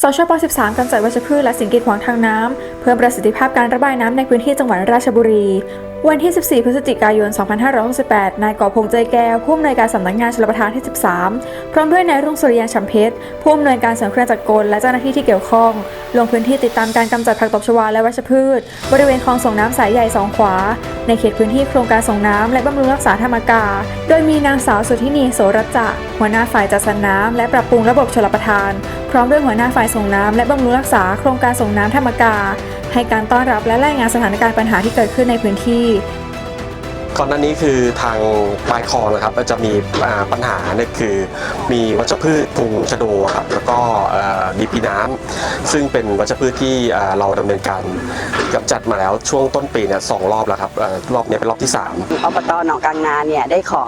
สชป 13กำจัดวัชพืชและสิ่งกีดขวางทางน้ำ เพิ่มประสิทธิภาพการระบายน้ำในพื้นที่จังหวัดราชบุรี วันที่ 14 พฤศจิกายน 2568 นายก่อพงษ์ใจแก้ว ผู้อำนวยการสำนักงานชลประทานที่ 13 พร้อมด้วยนายรุ่งสุริยันฉ่ำเพชร ผู้อำนวยการสริมเครื่องจักรกลและเจ้าหน้าที่ที่เกี่ยวข้อง ลงพื้นที่ติดตามการกำจัดผักตบชวาและวัชพืช บริเวณคลองส่งน้ำสายใหญ่สองขวา ในเขตพื้นที่โครงการส่งน้ำและบำรุงรักษาธรรมกา โดยมีนางสาวสุธินีโสรัจจะ หัวหน้าฝ่ายจัดสรรน้ำและปรับปรุงระบบชลประทาน พร้อมด้วยหัวหน้าฝ่ายส่งน้ำและบำรุงรักษาโครงการส่งน้ำธรรมกา ให้การต้อนรับและรายงานสถานการณ์ปัญหาที่เกิดขึ้นในพื้นที่ ก่อนหน้านี้คือทางปลายคลองนะครับก็จะมีอ่าปัญหาเนี่ยคือมีวัชพืชพุงชะโดครับแล้วก็เอ่อดีปีน้ำซึ่งเป็นวัชพืชที่อ่าเราดำเนินการกำจัดมาแล้วช่วงต้นปีเนี่ยสองรอบแล้วครับเอ่อรอบเนี้เป็นรอบที่3อบตหนองกลางนาเนี่ยได้ขอ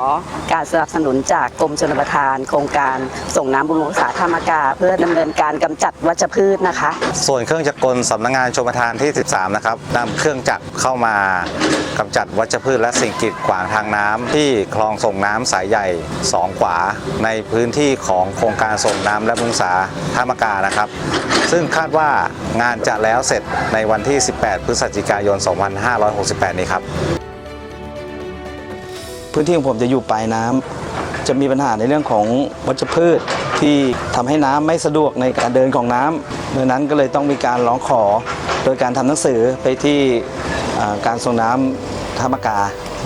การสนับสนุนจากกรมชลประทาน โครงการส่งน้ำบำรุงรักษาท่ามากา เพื่อดำเนินการกำจัดวัชพืชนะคะ ส่วนเครื่องจักรกลสำนักงานชมประทานที่ 13 นะครับนำเครื่องจักรเข้ามากำจัดวัชพืชและสิ่งกีดขวางทางน้ำที่คลองส่งน้ำสายใหญ่ 2 ขวา ในพื้นที่ของโครงการส่งน้ำและบำรุงษาท่ามกานะครับ ซึ่งคาดว่างานจะแล้วเสร็จในวันที่ 18 พฤศจิกายน 2568 นี้ครับ พื้นที่ของผมจะอยู่ปลายน้ำจะมีปัญหาในเรื่องของวัชพืชที่ทำให้น้ำไม่สะดวกในการเดินของน้ำดังนั้นก็เลยต้องมีการร้องขอ โดยการทำหนังสือไปที่การส่งน้ำท่ามกา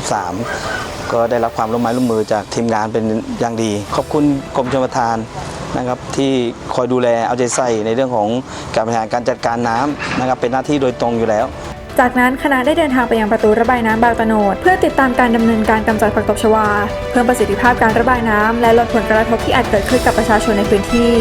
3 ก็ได้รับความร่วมไม้ร่วมมือจากทีมงานเป็นอย่างดี ขอบคุณกรมชลประทานนะครับที่คอยดูแลเอาใจใส่ในเรื่องของการบริหารการจัดการน้ำนะครับเป็นหน้าที่โดยตรงอยู่แล้วจากนั้นคณะได้เดินทางไปยังประตูระบายน้ำบางตะโนด เพื่อติดตามการดำเนินการกำจัดผักตบชวา เพิ่มประสิทธิภาพการระบายน้ำและลดผลกระทบที่อาจเกิดขึ้นกับประชาชนในพื้นที่